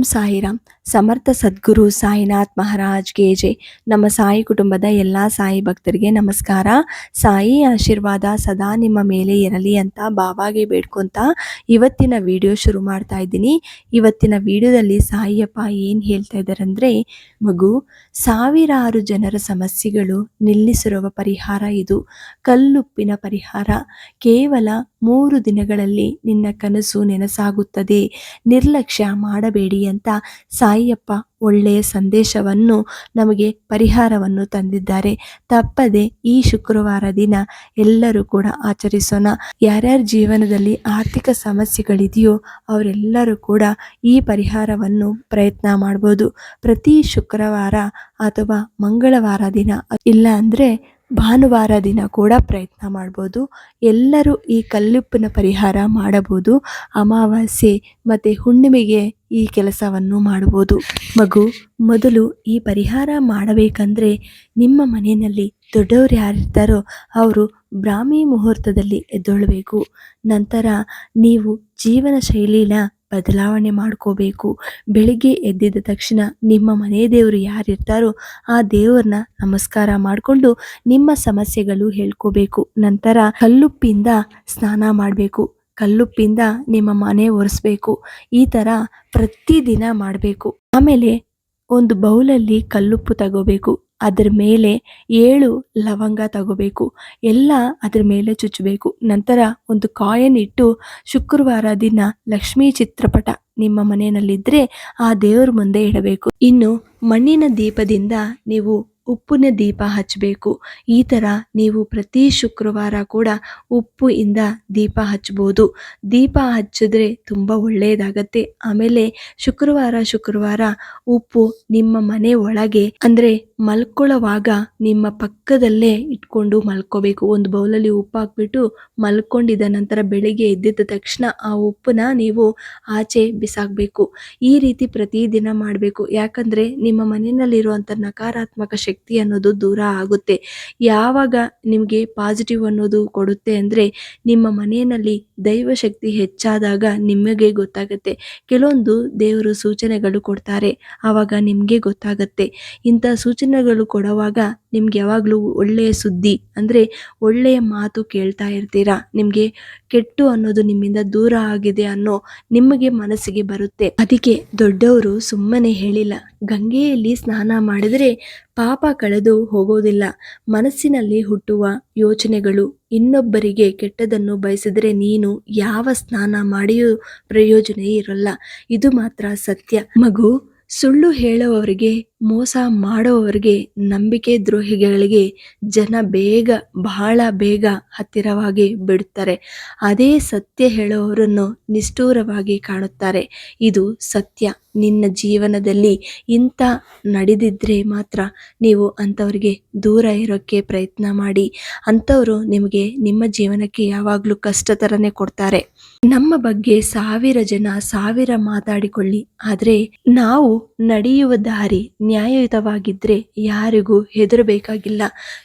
ಓಂ ಸಾಯಿರಾಮ್ ಸಮರ್ಥ ಸದ್ಗುರು ಸಾಯಿನಾಥ್ ಮಹಾರಾಜ್ಗೆ ಜೆ. ನಮ್ಮ ಸಾಯಿ ಕುಟುಂಬದ ಎಲ್ಲ ಸಾಯಿ ಭಕ್ತರಿಗೆ ನಮಸ್ಕಾರ. ಸಾಯಿ ಆಶೀರ್ವಾದ ಸದಾ ನಿಮ್ಮ ಮೇಲೆ ಇರಲಿ ಅಂತ ಬಾಬಾಗೆ ಬೇಡ್ಕೊಂತ ಇವತ್ತಿನ ವಿಡಿಯೋ ಶುರು ಮಾಡ್ತಾ ಇದ್ದೀನಿ. ಇವತ್ತಿನ ವಿಡಿಯೋದಲ್ಲಿ ಸಾಯಿಯಪ್ಪ ಏನು ಹೇಳ್ತಾ ಇದ್ದಾರೆ ಅಂದರೆ ಮಗು, ಸಾವಿರಾರು ಜನರ ಸಮಸ್ಯೆಗಳು ನಿಲ್ಲಿಸಿರುವ ಪರಿಹಾರ ಇದು. ಕಲ್ಲುಪ್ಪಿನ ಪರಿಹಾರ. ಕೇವಲ ಮೂರು ದಿನಗಳಲ್ಲಿ ನಿನ್ನ ಕನಸು ನೆನಸಾಗುತ್ತದೆ. ನಿರ್ಲಕ್ಷ್ಯ ಮಾಡಬೇಡಿ ಅಂತ ಸಾಯಿಯಪ್ಪ ಒಳ್ಳೆಯ ಸಂದೇಶವನ್ನು ನಮಗೆ ಪರಿಹಾರವನ್ನು ತಂದಿದ್ದಾರೆ. ತಪ್ಪದೆ ಈ ಶುಕ್ರವಾರ ದಿನ ಎಲ್ಲರೂ ಕೂಡ ಆಚರಿಸೋಣ. ಯಾರ್ಯಾರ ಜೀವನದಲ್ಲಿ ಆರ್ಥಿಕ ಸಮಸ್ಯೆಗಳಿದೆಯೋ ಅವರೆಲ್ಲರೂ ಕೂಡ ಈ ಪರಿಹಾರವನ್ನು ಪ್ರಯತ್ನ ಮಾಡ್ಬೋದು. ಪ್ರತಿ ಶುಕ್ರವಾರ ಅಥವಾ ಮಂಗಳವಾರ ದಿನ, ಇಲ್ಲ ಅಂದರೆ ಭಾನುವಾರ ದಿನ ಕೂಡ ಪ್ರಯತ್ನ ಮಾಡ್ಬೋದು. ಎಲ್ಲರೂ ಈ ಕಲ್ಲುಪ್ಪಿನ ಪರಿಹಾರ ಮಾಡಬಹುದು ಅಮಾವಾಸ್ಯೆ ಮತ್ತು ಹುಣ್ಣಿಮೆಗೆ ಈ ಕೆಲಸವನ್ನು ಮಾಡಬಹುದು. ಮಗು, ಮೊದಲು ಈ ಪರಿಹಾರ ಮಾಡಬೇಕಂದ್ರೆ ನಿಮ್ಮ ಮನೆಯಲ್ಲಿ ದೊಡ್ಡವರು ಯಾರಿರ್ತಾರೋ ಅವರು ಬ್ರಾಹ್ಮಿ ಮುಹೂರ್ತದಲ್ಲಿ ಎದ್ದೊಳ್ಬೇಕು. ನಂತರ ನೀವು ಜೀವನ ಶೈಲಿನ ಬದಲಾವಣೆ ಮಾಡ್ಕೋಬೇಕು. ಬೆಳಿಗ್ಗೆ ಎದ್ದಿದ ತಕ್ಷಣ ನಿಮ್ಮ ಮನೆ ದೇವರು ಯಾರಿರ್ತಾರೋ ಆ ದೇವರನ್ನ ನಮಸ್ಕಾರ ಮಾಡಿಕೊಂಡು ನಿಮ್ಮ ಸಮಸ್ಯೆಗಳು ಹೇಳ್ಕೋಬೇಕು. ನಂತರ ಕಲ್ಲುಪ್ಪಿಂದ ಸ್ನಾನ ಮಾಡಬೇಕು. ಕಲ್ಲುಪ್ಪಿಂದ ನಿಮ್ಮ ಮನೆ ಒರೆಸ್ಬೇಕು. ಈ ಥರ ಪ್ರತಿದಿನ ಮಾಡಬೇಕು. ಆಮೇಲೆ ಒಂದು ಬೌಲಲ್ಲಿ ಕಲ್ಲುಪ್ಪು ತಗೋಬೇಕು. ಅದರ ಮೇಲೆ ಏಳು ಲವಂಗ ತಗೋಬೇಕು. ಎಲ್ಲ ಅದ್ರ ಮೇಲೆ ಚುಚ್ಚಬೇಕು. ನಂತರ ಒಂದು ಕಾಯನ್ ಇಟ್ಟು ಶುಕ್ರವಾರ ದಿನ ಲಕ್ಷ್ಮೀ ಚಿತ್ರಪಟ ನಿಮ್ಮ ಮನೆಯಲ್ಲಿದ್ದರೆ ಆ ದೇವ್ರ ಮುಂದೆ ಇಡಬೇಕು. ಇನ್ನು ಮಣ್ಣಿನ ದೀಪದಿಂದ ನೀವು ಉಪ್ಪಿನ ದೀಪ ಹಚ್ಚಬೇಕು. ಈ ಥರ ನೀವು ಪ್ರತಿ ಶುಕ್ರವಾರ ಕೂಡ ಉಪ್ಪು ಇಂದ ದೀಪ ಹಚ್ಚಬಹುದು. ದೀಪ ಹಚ್ಚಿದ್ರೆ ತುಂಬ ಒಳ್ಳೆಯದಾಗತ್ತೆ ಆಮೇಲೆ ಶುಕ್ರವಾರ ಶುಕ್ರವಾರ ಉಪ್ಪು ನಿಮ್ಮ ಮನೆ ಒಳಗೆ, ಅಂದರೆ ಮಲ್ಕೊಳ್ಳೋವಾಗ ನಿಮ್ಮ ಪಕ್ಕದಲ್ಲೇ ಇಟ್ಕೊಂಡು ಮಲ್ಕೋಬೇಕು. ಒಂದು ಬೌಲಲ್ಲಿ ಉಪ್ಪು ಹಾಕ್ಬಿಟ್ಟು ಮಲ್ಕೊಂಡಿದ್ದ ನಂತರ ಬೆಳಿಗ್ಗೆ ಎದ್ದಿದ್ದ ತಕ್ಷಣ ಆ ಉಪ್ಪನ್ನ ನೀವು ಆಚೆ ಬಿಸಾಕಬೇಕು. ಈ ರೀತಿ ಪ್ರತಿದಿನ ಮಾಡಬೇಕು. ಯಾಕಂದರೆ ನಿಮ್ಮ ಮನೆಯಲ್ಲಿರುವಂಥ ನಕಾರಾತ್ಮಕ ಶಕ್ತಿ ಅನ್ನೋದು ದೂರ ಆಗುತ್ತೆ. ಯಾವಾಗ ನಿಮಗೆ ಪಾಸಿಟಿವ್ ಅನ್ನೋದು ಕೊಡುತ್ತೆ ಅಂದರೆ ನಿಮ್ಮ ಮನೆಯಲ್ಲಿ ದೈವ ಶಕ್ತಿ ಹೆಚ್ಚಾದಾಗ ನಿಮಗೆ ಗೊತ್ತಾಗುತ್ತೆ. ಕೆಲವೊಂದು ದೇವರು ಸೂಚನೆಗಳು ಕೊಡ್ತಾರೆ, ಆವಾಗ ನಿಮಗೆ ಗೊತ್ತಾಗುತ್ತೆ. ಇಂಥ ಸೂಚನೆಗಳು ಕೊಡುವಾಗ ನಿಮ್ಗೆ ಯಾವಾಗಲೂ ಒಳ್ಳೆಯ ಸುದ್ದಿ ಅಂದರೆ ಒಳ್ಳೆಯ ಮಾತು ಕೇಳ್ತಾ ಇರ್ತೀರಾ? ನಿಮಗೆ ಕೆಟ್ಟು ಅನ್ನೋದು ನಿಮ್ಮಿಂದ ದೂರ ಆಗಿದೆ ಅನ್ನೋ ನಿಮಗೆ ಮನಸ್ಸಿಗೆ ಬರುತ್ತೆ. ಅದಕ್ಕೆ ದೊಡ್ಡವರು ಸುಮ್ಮನೆ ಹೇಳಿಲ್ಲ ಗಂಗೆಯಲ್ಲಿ ಸ್ನಾನ ಮಾಡಿದರೆ ಪಾಪ ಕಳೆದು ಹೋಗೋದಿಲ್ಲ. ಮನಸ್ಸಿನಲ್ಲಿ ಹುಟ್ಟುವ ಯೋಚನೆಗಳು ಇನ್ನೊಬ್ಬರಿಗೆ ಕೆಟ್ಟದನ್ನು ಬಯಸಿದರೆ ನೀನು ಯಾವ ಸ್ನಾನ ಮಾಡಿಯೂ ಪ್ರಯೋಜನ ಇರಲ್ಲ. ಇದು ಮಾತ್ರ ಸತ್ಯ. ಮಗು, ಸುಳ್ಳು ಹೇಳುವವರಿಗೆ, ಮೋಸ ಮಾಡುವವರಿಗೆ, ನಂಬಿಕೆ ದ್ರೋಹಿಗಳಿಗೆ ಜನ ಬೇಗ, ಬಹಳ ಬೇಗ ಹತ್ತಿರವಾಗಿ ಬಿಡುತ್ತಾರೆ. ಅದೇ ಸತ್ಯ ಹೇಳುವವರನ್ನು ನಿಷ್ಠೂರವಾಗಿ ಕಾಣುತ್ತಾರೆ. ಇದು ಸತ್ಯ. ನಿನ್ನ ಜೀವನದಲ್ಲಿ ಇಂಥ ನಡೆದಿದ್ದರೆ ಮಾತ್ರ ನೀವು ಅಂಥವ್ರಿಗೆ ದೂರ ಇರೋಕ್ಕೆ ಪ್ರಯತ್ನ ಮಾಡಿ. ಅಂಥವರು ನಿಮಗೆ ನಿಮ್ಮ ಜೀವನಕ್ಕೆ ಯಾವಾಗಲೂ ಕಷ್ಟ ಥರನೇ ಕೊಡ್ತಾರೆ. ನಮ್ಮ ಬಗ್ಗೆ ಸಾವಿರ ಜನ ಸಾವಿರ ಮಾತಾಡಿಕೊಳ್ಳಿ. ಆದರೆ ನಾವು ನಡೆಯುವ ದಾರಿ ನ್ಯಾಯಯುತವಾಗಿದ್ದರೆ ಯಾರಿಗೂ ಹೆದರಬೇಕಾಗಿಲ್ಲ.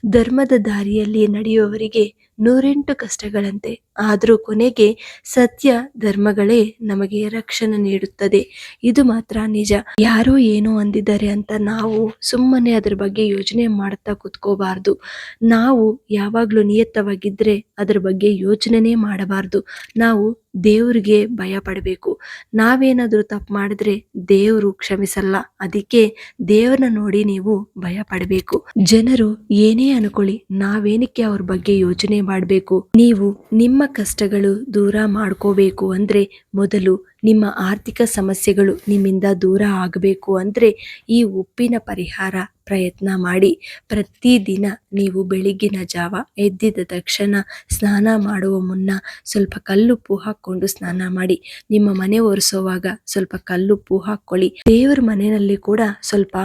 ಧರ್ಮದ ದಾರಿಯಲ್ಲಿ ನಡೆಯುವವರಿಗೆ ನೂರೆಂಟು ಕಷ್ಟಗಳಂತೆ. ಆದರೂ ಕೊನೆಗೆ ಸತ್ಯ ಧರ್ಮಗಳೇ ನಮಗೆ ರಕ್ಷಣೆ ನೀಡುತ್ತದೆ. ಇದು ಮಾತ್ರ ನಿಜ. ಯಾರೋ ಏನೋ ಅಂದಿದ್ದಾರೆ ಅಂತ ನಾವು ಸುಮ್ಮನೆ ಅದ್ರ ಬಗ್ಗೆ ಯೋಚನೆ ಮಾಡ್ತಾ ಕುತ್ಕೋಬಾರ್ದು. ನಾವು ಯಾವಾಗಲೂ ನಿಯತ್ತವಾಗಿದ್ದರೆ ಅದ್ರ ಬಗ್ಗೆ ಯೋಚನೆನೇ ಮಾಡಬಾರ್ದು. ನಾವು ದೇವ್ರಿಗೆ ಭಯ ಪಡಬೇಕು ನಾವೇನಾದರೂ ತಪ್ಪು ಮಾಡಿದ್ರೆ ದೇವರು ಕ್ಷಮಿಸಲ್ಲ. ಅದಕ್ಕೆ ದೇವರನ್ನ ನೋಡಿ ನೀವು ಭಯ ಪಡಬೇಕು ಜನರು ಏನೇ ಅನ್ಕೊಳ್ಳಿ, ನಾವೇನಕ್ಕೆ ಅವ್ರ ಬಗ್ಗೆ ಯೋಚನೆ ಮಾಡಬೇಕು? ನೀವು ನಿಮ್ಮ ಕಷ್ಟಗಳು ದೂರ ಮಾಡ್ಕೋಬೇಕು ಅಂದ್ರೆ ಮೊದಲು ನಿಮ್ಮ ಆರ್ಥಿಕ ಸಮಸ್ಯೆಗಳು ನಿಮ್ಮಿಂದ ದೂರ ಆಗಬೇಕು ಅಂದ್ರೆ ಈ ಉಪ್ಪಿನ ಪರಿಹಾರ ಪ್ರಯತ್ನ ಮಾಡಿ. ಪ್ರತಿದಿನ ನೀವು ಬೆಳಗ್ಗಿನ ಜಾವ ಎದ್ದಿದ ತಕ್ಷಣ ಸ್ನಾನ ಮಾಡುವ ಮುನ್ನ ಸ್ವಲ್ಪ ಕಲ್ಲುಪ್ಪು ಹಾಕ್ಕೊಂಡು ಸ್ನಾನ ಮಾಡಿ. ನಿಮ್ಮ ಮನೆ ಒರೆಸೋವಾಗ ಸ್ವಲ್ಪ ಕಲ್ಲುಪ್ಪು ಹಾಕ್ಕೊಳ್ಳಿ ದೇವರ ಮನೆಯಲ್ಲಿ ಕೂಡ ಸ್ವಲ್ಪ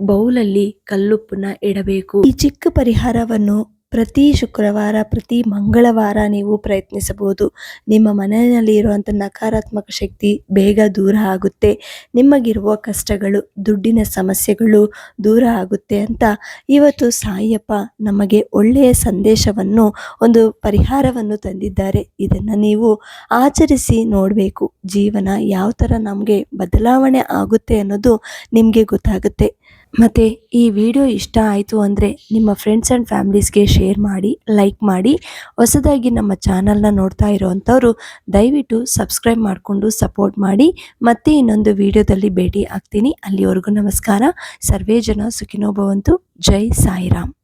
ಬೌಲಲ್ಲಿ ಕಲ್ಲುಪ್ಪನ್ನ ಇಡಬೇಕು. ಈ ಚಿಕ್ಕ ಪರಿಹಾರವನ್ನು ಪ್ರತಿ ಶುಕ್ರವಾರ, ಪ್ರತಿ ಮಂಗಳವಾರ ನೀವು ಪ್ರಯತ್ನಿಸಬಹುದು. ನಿಮ್ಮ ಮನೆಯಲ್ಲಿ ಇರುವಂಥ ನಕಾರಾತ್ಮಕ ಶಕ್ತಿ ಬೇಗ ದೂರ ಆಗುತ್ತೆ. ನಿಮಗಿರುವ ಕಷ್ಟಗಳು, ದುಡ್ಡಿನ ಸಮಸ್ಯೆಗಳು ದೂರ ಆಗುತ್ತೆ ಅಂತ ಇವತ್ತು ಸಾಯಪ್ಪ ನಮಗೆ ಒಳ್ಳೆಯ ಸಂದೇಶವನ್ನು, ಒಂದು ಪರಿಹಾರವನ್ನು ತಂದಿದ್ದಾರೆ. ಇದನ್ನು ನೀವು ಆಚರಿಸಿ ನೋಡಬೇಕು. ಜೀವನ ಯಾವ ಥರ ನಮಗೆ ಬದಲಾವಣೆ ಆಗುತ್ತೆ ಅನ್ನೋದು ನಿಮಗೆ ಗೊತ್ತಾಗುತ್ತೆ. ಮತ್ತು ಈ ವಿಡಿಯೋ ಇಷ್ಟ ಆಯಿತು ಅಂದರೆ ನಿಮ್ಮ ಫ್ರೆಂಡ್ಸ್ ಆ್ಯಂಡ್ ಫ್ಯಾಮ್ಲೀಸ್ಗೆ ಶೇರ್ ಮಾಡಿ ಲೈಕ್ ಮಾಡಿ, ಹೊಸದಾಗಿ ನಮ್ಮ ಚಾನಲ್ನ ನೋಡ್ತಾ ಇರೋವಂಥವ್ರು ದಯವಿಟ್ಟು ಸಬ್ಸ್ಕ್ರೈಬ್ ಮಾಡಿಕೊಂಡು ಸಪೋರ್ಟ್ ಮಾಡಿ. ಮತ್ತೆ ಇನ್ನೊಂದು ವಿಡಿಯೋದಲ್ಲಿ ಭೇಟಿ ಆಗ್ತೀನಿ. ಅಲ್ಲಿವರೆಗೂ ನಮಸ್ಕಾರ. ಸರ್ವೇ ಜನ ಸುಖಿನೋಭವಂತು ಜೈ ಸಾಯಿರಾಮ್.